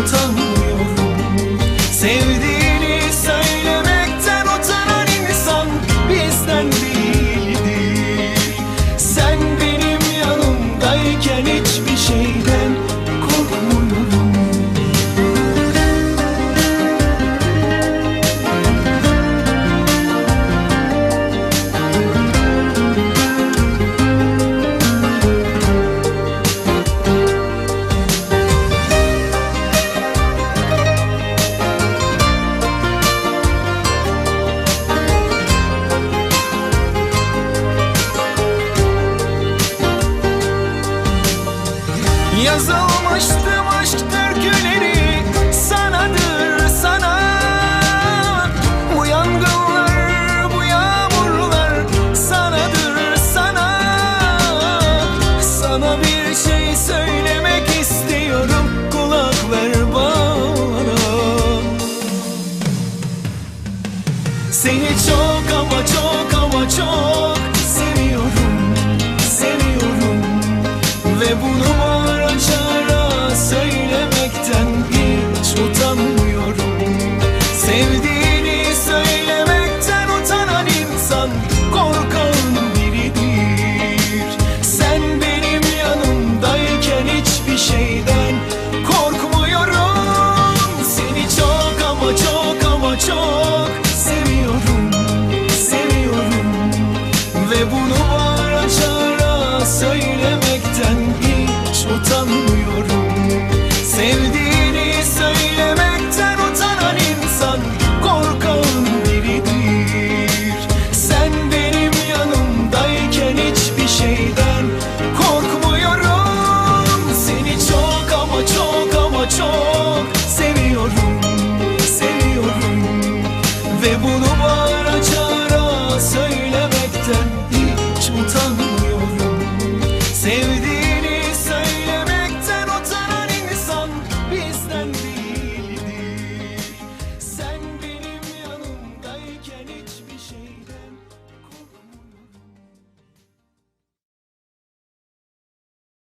不曾。Yazılmıştım aşk türküleri. Sanadır sana. Bu yangınlar, bu yağmurlar Sanadır sana. Sana bir şey söylemek istiyorum. Kulak ver bana. Seni çok ama çok ama çok